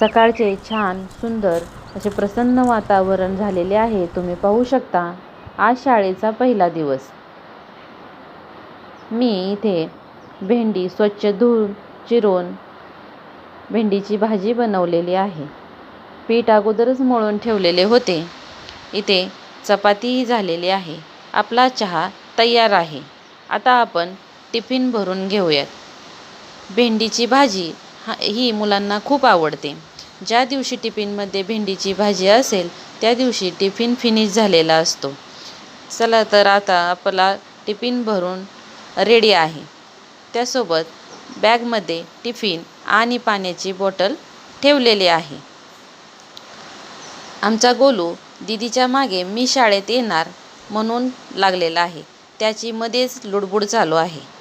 सकाळचे छान सुंदर असे प्रसन्न वातावरण झालेले आहे. तुम्ही पाहू शकता आज शाळेचा पहिला दिवस. मी इथे भेंडी स्वच्छ धुवून चिरून भेंडीची भाजी बनवलेली आहे. पीठ अगोदरच मळून ठेवलेले होते. इथे चपातीही झालेली आहे. आपला चहा तयार आहे. आता आपण टिफिन भरून घेऊयात. भेंडीची भाजी हा ही मुलांना खूप आवडते. ज्या दिवशी टिफिनमध्ये भेंडीची भाजी असेल त्या दिवशी टिफिन फिनिश झालेला असतो. चला तर आता आपला टिफिन भरून रेडी आहे. त्यासोबत बॅगमध्ये टिफिन आणि पाण्याची बॉटल ठेवलेली आहे. आमचा गोलू दीदीच्या मागे मी शाळेत येणार म्हणून लागलेला आहे. त्याची मध्येच लुडबुड चालू आहे.